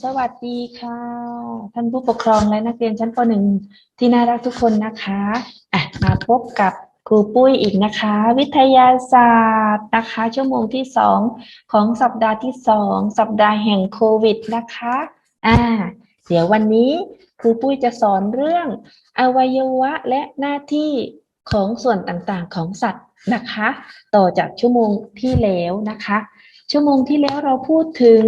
สวัสดีค่ะ ท่านผู้ปกครองและนักเรียนชั้นป .1 ที่น่ารักทุกคนนะคะอะมาพบกับครูปุ้ยอีกนะคะ วิทยาศาสตร์นะคะ ชั่วโมงที่สองของสัปดาห์ที่สองสัปดาห์แห่งโควิดนะคะอ่าเดี๋ยววันนี้ครูปุ้ยจะสอนเรื่อง อวัยวะและหน้าที่ของส่วนต่างๆของสัตว์นะคะ ต่อจากชั่วโมงที่แล้วนะคะ ชั่วโมงที่แล้วเราพูดถึง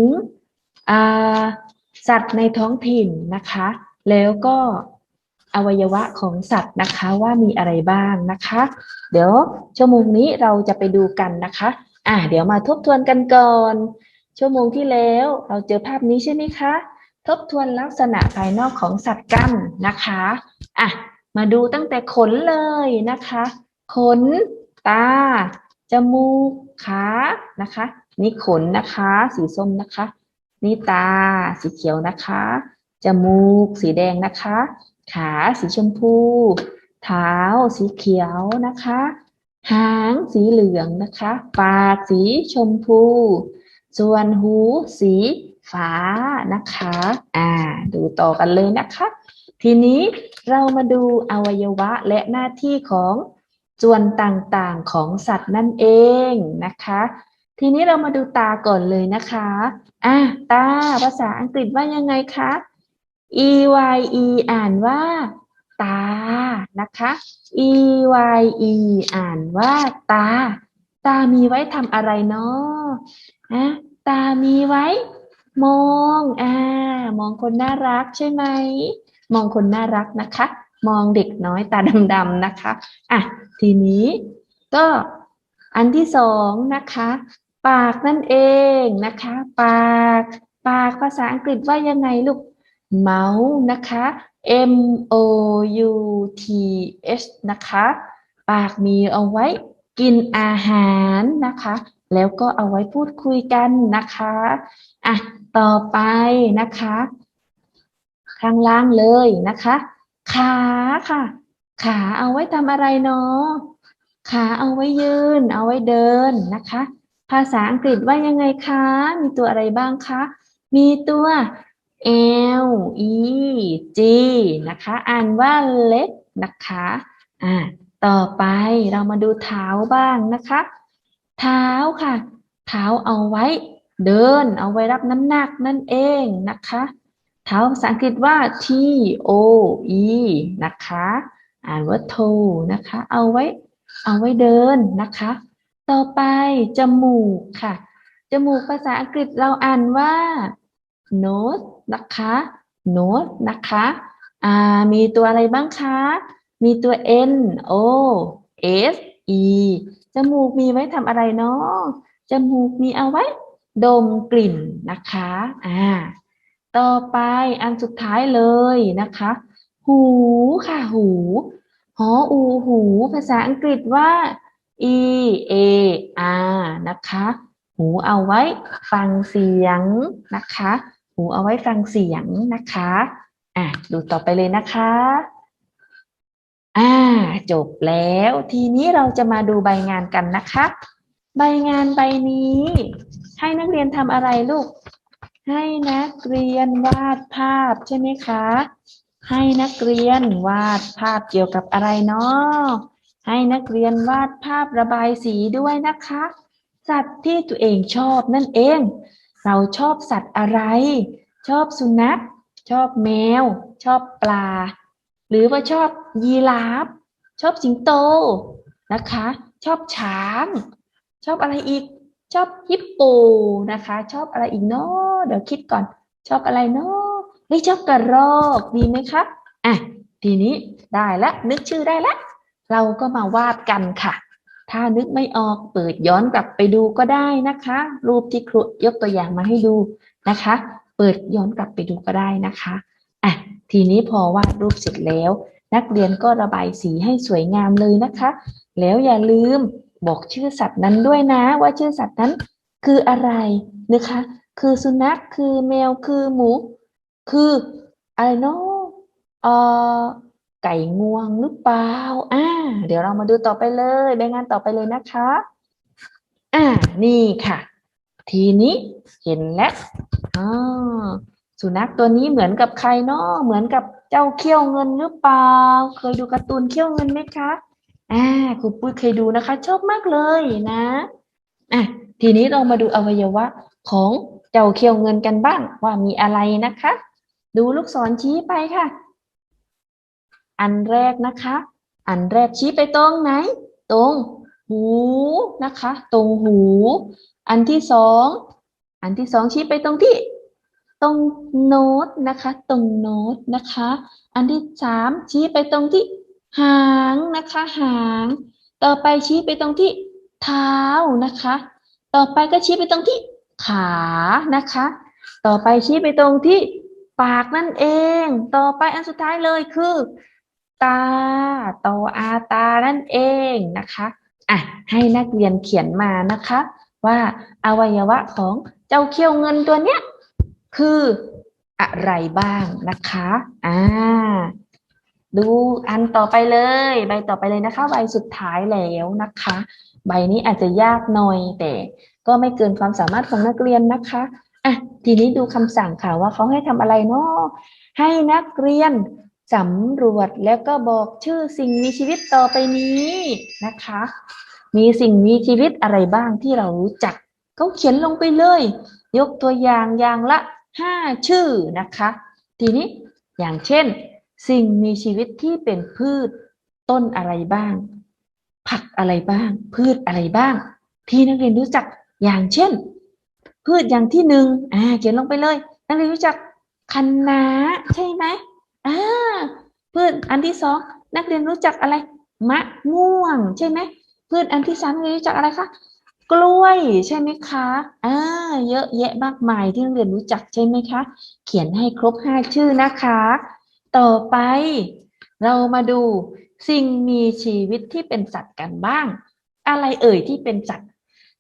สัตว์ในท้องถิ่นนะคะ แล้วก็อวัยวะของสัตว์นะคะว่ามีอะไรบ้างนะคะ เดี๋ยวชั่วโมงนี้เราจะไปดูกันนะคะอ่าเดี๋ยวมาทบทวนกันก่อน ชั่วโมงที่แล้วเราเจอภาพนี้ใช่ไหมคะ ทบทวนลักษณะภายนอกของสัตว์กันนะคะอะมาดูตั้งแต่ขนเลยนะคะ ขน ตา จมูก ขา นะคะ นี่ขนนะคะ สีส้มนะคะ นี่ตาสีเขียวนะคะ จมูกสีแดงนะคะ ขาสีชมพู เท้าสีเขียวนะคะ หางสีเหลืองนะคะ ปากสีชมพู ส่วนหูสีฟ้านะคะ อ่า ดูต่อกันเลยนะคะ ทีนี้เรามาดูอวัยวะและหน้าที่ของส่วนต่างๆของสัตว์นั่นเองนะคะ ทีนี้เรามาดูตาก่อนเลยนะคะอะตาภาษาอังกฤษว่ายังไงคะ e y e อ่านว่า ตา นะคะ e y e อ่านว่า ตา ตามีไว้ทำอะไรเนาะอะตามีไว้ มองอ่ามองคนน่ารักใช่ไหม มองคนน่ารักนะคะ มองเด็กน้อยตาดำๆนะคะ อะ ทีนี้ก็อันที่สองนะคะ ปากนั่นเองนะคะ ปาก ปากภาษาอังกฤษว่ายังไงลูก mouth นะคะ m o u t h นะคะ ปากมีเอาไว้กินอาหารนะคะ แล้วก็เอาไว้พูดคุยกันนะคะอะต่อไปนะคะ ข้างล่างเลยนะคะ ขาค่ะ ขาเอาไว้ทำอะไรเนาะขาเอาไว้ยืน เอาไว้เดินนะคะาษาอังกฤษว่ายังไงคะ มีตัวอะไรบ้างคะ มีตัว L E G นะคะ อ่านว่า leg นะคะ อ่า ต่อไปเรามาดูเท้าบ้างนะคะ เท้าค่ะ เท้าเอาไว้เดิน เอาไว้รับน้ำหนักนั่นเองนะคะ เท้าภาษาอังกฤษว่า T O E นะคะ อ่านว่า toe นะคะ เอาไว้ เอาไว้เดินนะคะ ต่อไปจมูกค่ะ จมูกภาษาอังกฤษเราอ่านว่า nose นะคะ nose นะคะอ่ามีตัวอะไรบ้างคะ มีตัว n o s e จมูกมีไว้ทำอะไรเนาะจมูกมีเอาไว้ ดมกลิ่นนะคะอ่าต่อไปอันสุดท้ายเลยนะคะ หูค่ะหู หออูหู ภาษาอังกฤษว่า e a r นะคะ หูเอาไว้ฟังเสียงนะคะ หูเอาไว้ฟังเสียงนะคะอะดูต่อไปเลยนะคะอ่าจบแล้วทีนี้เราจะมาดูใบงานกันนะคะ ใบงานใบนี้ ให้นักเรียนทำอะไรลูก ให้นักเรียนวาดภาพใช่ไหมคะ ให้นักเรียนวาดภาพเกี่ยวกับอะไรเนาะ ให้นักเรียนวาดภาพระบายสีด้วยนะคะ สัตว์ที่ตัวเองชอบนั่นเอง เราชอบสัตว์อะไร ชอบสุนัข ชอบแมว ชอบปลา หรือว่าชอบยีราฟ ชอบสิงโตนะคะ ชอบช้าง ชอบอะไรอีก ชอบฮิปโปนะคะ ชอบอะไรอีกเนาะเดี๋ยวคิดก่อน ชอบอะไรเนาะเฮ้ยชอบกระรอกดีไหมคะอะทีนี้ได้ละนึกชื่อได้ละ เราก็มาวาดกันค่ะ ถ้านึกไม่ออกเปิดย้อนกลับไปดูก็ได้นะคะ รูปที่ครูยกตัวอย่างมาให้ดูนะคะ เปิดย้อนกลับไปดูก็ได้นะคะอะทีนี้พอวาดรูปเสร็จแล้ว นักเรียนก็ระบายสีให้สวยงามเลยนะคะ แล้วอย่าลืมบอกชื่อสัตว์นั้นด้วยนะ ว่าชื่อสัตว์นั้นคืออะไรนะคะ คือสุนัขคือแมวคือหมู คืออะไรเนาะเอ่อ ไก่งวงหรือเปล่า อ่า เดี๋ยวเรามาดูต่อไปเลยใบงานต่อไปเลยนะคะ อ่า นี่ค่ะ ทีนี้เห็นแล้วอ่าสสุนัขตัวนี้เหมือนกับใครเนาะเหมือนกับเจ้าเขี้ยวเงินหรือเปล่า เคยดูการ์ตูนเขี้ยวเงินไหมคะ อ่าครูปุ้ยเคยดูนะคะ ชอบมากเลยนะ อะ ทีนี้เรามาดูอวัยวะของเจ้าเขี้ยวเงินกันบ้างว่ามีอะไรนะคะ ดูลูกศรชี้ไปค่ะ อันแรกนะคะ อันแรกชี้ไปตรงไหน ตรงหูนะคะ ตรงหู อันที่สอง อันที่สองชี้ไปตรงที่ ตรงโน้ตนะคะ ตรงโน้ตนะคะ อันที่สามชี้ไปตรงที่หางนะคะ หาง ต่อไปชี้ไปตรงที่เท้านะคะ ต่อไปก็ชี้ไปตรงที่ขานะคะ ต่อไปชี้ไปตรงที่ปากนั่นเอง ต่อไปอันสุดท้ายเลยคือ ตาตออาตานั่นเองนะคะอะให้นักเรียนเขียนมานะคะ ว่าอวัยวะของเจ้าเขี้ยวเงินตัวเนี้ยคืออะไรบ้างนะคะอ่าดูอันต่อไปเลย ใบต่อไปเลยนะคะ ใบสุดท้ายแล้วนะคะ ใบนี้อาจจะยากหน่อยแต่ก็ไม่เกินความสามารถของนักเรียนนะคะอะทีนี้ดูคำสั่งค่ะว่าเขาให้ทำอะไรเนาะให้นักเรียน สำรวจแล้วก็บอกชื่อสิ่งมีชีวิตต่อไปนี้นะคะ มีสิ่งมีชีวิตอะไรบ้างที่เรารู้จักเขาเขียนลงไปเลย ยกตัวอย่างอย่างละห้าชื่อนะคะ ทีนี้อย่างเช่น สิ่งมีชีวิตที่เป็นพืชต้นอะไรบ้าง ผักอะไรบ้าง พืชอะไรบ้าง ที่นักเรียนรู้จักอย่างเช่น พืชอย่างที่หนึ่งอ่าเขียนลงไปเลย นักเรียนรู้จักคะน้าใช่ไหม พืชอันที่สองนักเรียนรู้จักอะไร มะม่วง ใช่ไหมพืชอันที่สามเรียนรู้จักอะไรคะกล้วยใช่ไหมคะอ่าเยอะแยะมากมายที่นักเรียนรู้จักใช่ไหมคะ เขียนให้ครบห้าชื่อนะคะ ต่อไป เรามาดูสิ่งมีชีวิตที่เป็นสัตว์กันบ้าง อะไรเอ่ยที่เป็นสัตว์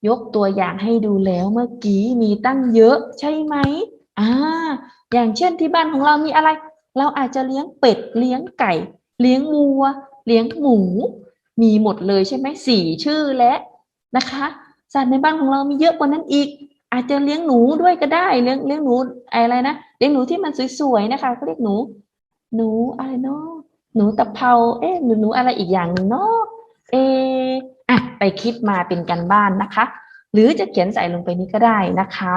ยกตัวอย่างให้ดูแล้วเมื่อกี้มีตั้งเยอะใช่ไหมอ่าอย่างเช่นที่บ้านของเรามีอะไร เราอาจจะเลี้ยงเป็ดเลี้ยงไก่ เลี้ยงวัว เลี้ยงหมู มีหมดเลยใช่ไหมสี่ชื่อและนะคะสัตว์ในบ้านของเรามีเยอะกว่านั้นอีก อาจจะเลี้ยงหนูด้วยก็ได้เลี้ยงเลี้ยงหนูอะไรนะเลี้ยงหนูที่มันสวยๆนะคะเขาเรียกหนู หนูอะไรเนาะหนูตะเภาเอ๊ะหนูหนูอะไรอีกอย่างหนึ่งเนาะเอะอะไปคิดมาเป็นกันบ้านนะคะ หรือจะเขียนใส่ลงไปนี้ก็ได้นะคะ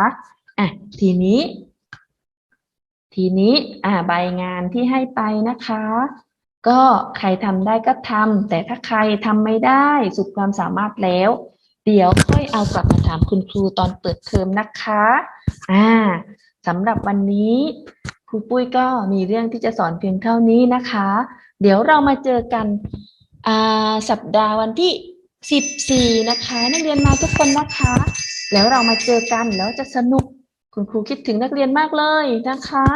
อะทีนี้ ทีนี้อ่าใบงานที่ให้ไปนะคะ ก็ใครทำได้ก็ทำแต่ถ้าใครทำไม่ได้สุดความสามารถแล้ว เดี๋ยวค่อยเอากลับมาถามคุณครูตอนเปิดเทอมนะคะอ่าสำหรับวันนี้ครูปุ้ยก็มีเรื่องที่จะสอนเพียงเท่านี้นะคะ เดี๋ยวเรามาเจอกันสัปดาห์วันที่ 14 นะคะ นักเรียนมาทุกคนนะคะ แล้วเรามาเจอกันแล้วจะสนุก คุณครูคิดถึงนักเรียนมากเลยนะคะ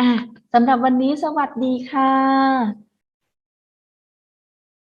อะสำหรับวันนี้สวัสดีค่ะ